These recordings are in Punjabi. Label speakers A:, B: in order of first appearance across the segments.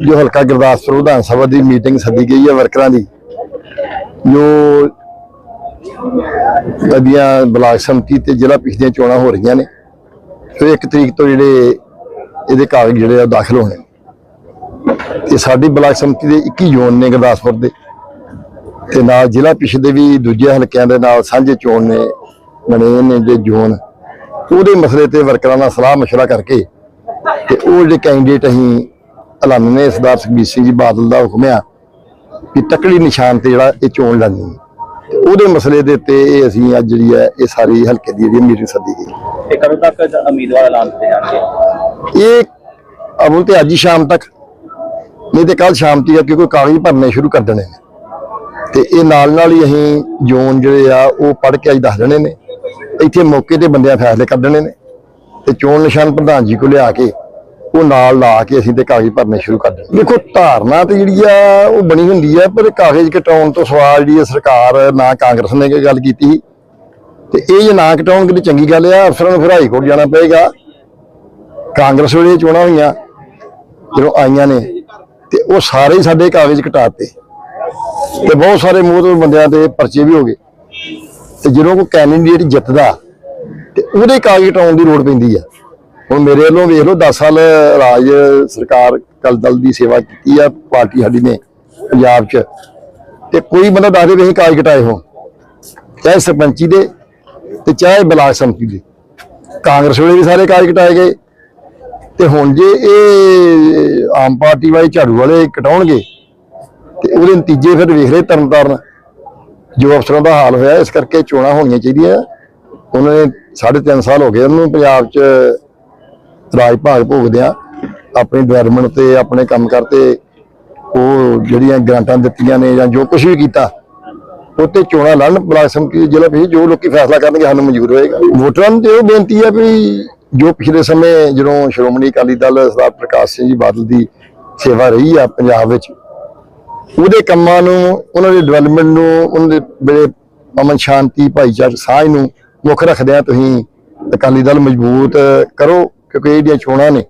A: ਜੋ ਹਲਕਾ ਗੁਰਦਾਸਪੁਰ ਵਿਧਾਨ ਸਭਾ ਦੀ ਮੀਟਿੰਗ ਸੱਦੀ ਗਈ ਹੈ ਵਰਕਰਾਂ ਦੀ, ਜੋ ਅਧੀਆਂ ਬਲਾਕ ਸੰਮਤੀ ਤੇ ਜ਼ਿਲ੍ਹਾ ਪਿਛਲੀਆਂ ਚੋਣਾਂ ਹੋ ਰਹੀਆਂ ਨੇ, ਤੇ ਇੱਕ ਤਰੀਕ ਤੋਂ ਜਿਹੜੇ ਇਹਦੇ ਕਾਗਜ਼ ਜਿਹੜੇ ਆ ਉਹ ਦਾਖਲ ਹੋਣੇ ਤੇ ਸਾਡੀ ਬਲਾਕ ਸੰਮਤੀ ਦੇ 21 ਜ਼ੋਨ ਨੇ ਗੁਰਦਾਸਪੁਰ ਦੇ, ਤੇ ਨਾਲ ਜ਼ਿਲ੍ਹਾ ਪਿਛੇ ਦੇ ਵੀ ਦੂਜੇ ਹਲਕਿਆਂ ਦੇ ਨਾਲ ਸਾਂਝੇ ਚੋਣ ਨੇ, ਬਣੇ ਨੇ ਜੇ ਜ਼ੋਨ, ਉਹਦੇ ਮਸਲੇ ਤੇ ਵਰਕਰਾਂ ਨਾਲ ਸਲਾਹ ਮਸ਼ਵਰਾ ਕਰਕੇ ਤੇ ਉਹ ਜਿਹੜੇ ਕੈਂਡੀਡੇਟ ਅਸੀਂ ਐਲਾਨੇ ਨੇ ਸਰਦਾਰ ਸੁਖਬੀਰ ਸਿੰਘ ਜੀ ਬਾਦਲ ਦਾ ਹੁਕਮ ਆ ਕਿ ਤਕੜੀ ਨਿਸ਼ਾਨ ਤੇ ਜਿਹੜਾ ਇਹ ਚੋਣ ਲੜਨੀ ਉਹਦੇ ਮਸਲੇ ਦੇ ਉੱਤੇ ਇਹ ਅਸੀਂ ਅੱਜ ਜਿਹੜੀ ਹੈ ਇਹ ਸਾਰੀ ਹਲਕੇ ਦੀ ਜਿਹੜੀ ਮੀਟਿੰਗ ਸੱਦੀ ਗਈ।
B: ਇਹ ਕਦੋਂ ਤੱਕ ਉਮੀਦਵਾਰ ਐਲਾਨ ਕੀਤੇ ਜਾਣਗੇ?
A: ਇਹ ਅਮਲ ਤੇ ਅੱਜ ਹੀ ਸ਼ਾਮ ਤੱਕ। ਨਹੀਂ ਤੇ ਕੱਲ ਸ਼ਾਮ ਤੱਕ ਕਿਉਂਕਿ ਕਾਗਜ਼ ਭਰਨੇ ਸ਼ੁਰੂ ਕਰ ਦੇਣੇ ਨੇ। ਤੇ ਇਹ ਨਾਲ ਨਾਲ ਹੀ ਅਸੀਂ ਜ਼ੋਨ ਜਿਹੜੇ ਆ ਉਹ ਪੜ੍ਹ ਕੇ ਅੱਜ ਦੱਸ ਦੇਣੇ ਨੇ। ਇੱਥੇ ਮੌਕੇ ਤੇ ਬੰਦਿਆਂ ਫੈਸਲੇ ਕਰ ਦੇਣੇ ਨੇ। ਤੇ ਚੋਣ ਨਿਸ਼ਾਨ ਪ੍ਰਧਾਨ ਜੀ ਕੋਲ ਲਿਆ ਕੇ ਉਹ ਨਾਲ ਲਾ ਕੇ ਅਸੀਂ ਤੇ ਕਾਗਜ਼ ਭਰਨੇ ਸ਼ੁਰੂ ਕਰ ਦੇਣੇ ਦੇਖੋ, ਧਾਰਨਾ ਤੇ ਜਿਹੜੀ ਆ, ਉਹ ਬਣੀ ਹੁੰਦੀ ਆ, ਪਰ ਕਾਗਜ਼ ਕਟਾਉਣ ਤੋਂ ਸਵਾਲ ਜਿਹੜੀ ਆ, ਸਰਕਾਰ ਨਾ ਕਾਂਗਰਸ ਨੇ ਕੋਈ ਗੱਲ ਕੀਤੀ ਸੀ। ਤੇ ਇਹ ਜੇ ਨਾ ਕਟਾਉਣ, ਕਿਤੇ ਚੰਗੀ ਗੱਲ ਆ, ਅਫਸਰਾਂ ਨੂੰ ਫਿਰ ਹਾਈ ਕੋਰਟ ਜਾਣਾ ਪਏਗਾ। ਕਾਂਗਰਸ ਵੇਲੇ ਚੋਣਾਂ ਹੋਈਆਂ, ਜਦੋਂ ਆਈਆਂ ਨੇ, ਤੇ ਉਹ ਸਾਰੇ ਸਾਡੇ ਕਾਗਜ਼ ਘਟਾਤੇ ਤੇ ਬਹੁਤ ਸਾਰੇ ਮੂੰਹ ਤੋਂ ਬੰਦਿਆਂ 'ਤੇ ਪਰਚੇ ਵੀ ਹੋ ਗਏ। ਤੇ ਜਦੋਂ ਕੋਈ ਕੈਂਡੀਡੇਟ ਜਿੱਤਦਾ, ਤੇ ਉਹਦੇ ਕਾਗਜ਼ ਕਟਾਉਣ ਦੀ ਲੋੜ ਪੈਂਦੀ ਆ। ਹੁਣ ਮੇਰੇ ਵੱਲੋਂ ਵੇਖ ਲਓ 10 ਸਾਲ ਰਾਜ ਸਰਕਾਰ ਕਲ ਦਲ ਦੀ ਸੇਵਾ ਕੀਤੀ ਆ, ਪਾਰਟੀ ਸਾਡੀ ਨੇ, ਪੰਜਾਬ 'ਚ। ਤੇ ਕੋਈ ਬੰਦਾ ਦੱਸ ਦੇ ਵੀ ਅਸੀਂ ਕਾਗਜ਼ ਘਟਾਏ ਹੋ ਚਾਹੇ ਸਰਪੰਚੀ ਦੇ ਤੇ ਚਾਹੇ ਬਲਾਕ ਸੰਮਤੀ ਦੇ। ਕਾਂਗਰਸ ਵੇਲੇ ਵੀ ਸਾਰੇ ਕਾਗਜ਼ ਘਟਾਏ ਗਏ। ਤੇ ਹੁਣ ਜੇ ਇਹ ਆਮ ਪਾਰਟੀ ਵਾਲੇ ਝਾੜੂ ਵਾਲੇ ਕਟਾਉਣਗੇ, ਤੇ ਉਹਦੇ ਨਤੀਜੇ ਫਿਰ ਵੇਖ ਰਹੇ ਤਰਨਤਾਰਨ। ਜੋ ਅਫਸਰਾਂ ਦਾ ਹਾਲ ਹੋਇਆ, ਇਸ ਕਰਕੇ ਚੋਣਾਂ ਹੋਣੀਆਂ ਚਾਹੀਦੀਆਂ। ਉਹਨਾਂ ਨੇ 3.5 ਸਾਲ ਹੋ ਗਏ ਉਹਨੂੰ ਪੰਜਾਬ 'ਚ ਰਾਜ ਭਾਗ ਭੋਗਦਿਆਂ ਆਪਣੀ ਡਿਵੈਲਪਮੈਂਟ ਤੇ, ਆਪਣੇ ਕੰਮ ਕਰਤੇ ਉਹ ਜਿਹੜੀਆਂ ਗ੍ਰਾਂਟਾਂ ਦਿੱਤੀਆਂ ਨੇ ਜਾਂ ਜੋ ਕੁਝ ਵੀ ਕੀਤਾ, ਉੱਤੇ ਚੋਣਾਂ ਲੜਨ ਬਲਾਕ ਸੰਮਤੀ ਜ਼ਿਲ੍ਹਾ ਵੀ ਜੋ ਲੋਕੀ ਫੈਸਲਾ ਕਰਨਗੇ, ਸਾਨੂੰ ਮਨਜ਼ੂਰ ਹੋਏਗਾ। ਵੋਟਰਾਂ ਨੂੰ ਇਹ ਬੇਨਤੀ ਹੈ ਵੀ ਜੋ ਪਿਛਲੇ ਸਮੇਂ ਜਦੋਂ ਸ਼੍ਰੋਮਣੀ ਅਕਾਲੀ ਦਲ ਸਰਦਾਰ ਪ੍ਰਕਾਸ਼ ਸਿੰਘ ਜੀ ਬਾਦਲ ਦੀ ਸੇਵਾ ਰਹੀ ਆ ਪੰਜਾਬ ਵਿੱਚ, ਉਹਦੇ ਕੰਮਾਂ ਨੂੰ, ਉਹਨਾਂ ਦੇ ਡਿਵੈਲਪਮੈਂਟ ਨੂੰ, ਉਹਨਾਂ ਦੇ ਬੜੇ ਅਮਨ ਸ਼ਾਂਤੀ, ਭਾਈਚਾਰਕ ਸਾਂਝ ਨੂੰ ਮੁੱਖ ਰੱਖਦਿਆਂ ਤੁਸੀਂ ਅਕਾਲੀ ਦਲ ਮਜ਼ਬੂਤ ਕਰੋ। ਕਿਉਂਕਿ ਇਹ ਜਿਹੜੀਆਂ ਚੋਣਾਂ ਨੇ,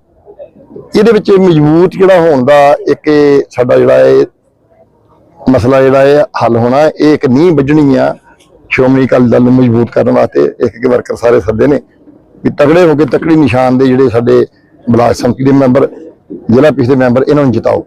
A: ਇਹਦੇ ਵਿੱਚ ਮਜ਼ਬੂਤ ਜਿਹੜਾ ਹੋਣ ਦਾ ਇੱਕ ਇਹ ਸਾਡਾ ਜਿਹੜਾ ਇਹ ਮਸਲਾ ਜਿਹੜਾ ਇਹ ਹੱਲ ਹੋਣਾ, ਇਹ ਇੱਕ ਨੀਂਹ ਵੱਜਣੀ ਆ। ਸ਼੍ਰੋਮਣੀ ਅਕਾਲੀ ਦਲ ਨੂੰ ਮਜ਼ਬੂਤ ਕਰਨ ਵਾਸਤੇ ਇੱਕ ਇੱਕ ਵਰਕਰ ਸਾਰੇ ਸੱਦੇ ਨੇ। ਵੀ ਤਕੜੇ ਹੋ ਕੇ ਤਕੜੀ ਨਿਸ਼ਾਨ ਦੇ ਜਿਹੜੇ ਸਾਡੇ ਬਲਾਕ ਸੰਮਤੀ ਦੇ ਮੈਂਬਰ, ਜ਼ਿਲ੍ਹਾ ਪਿਛਲੇ ਮੈਂਬਰ, ਇਹਨਾਂ ਨੂੰ ਜਿਤਾਓ।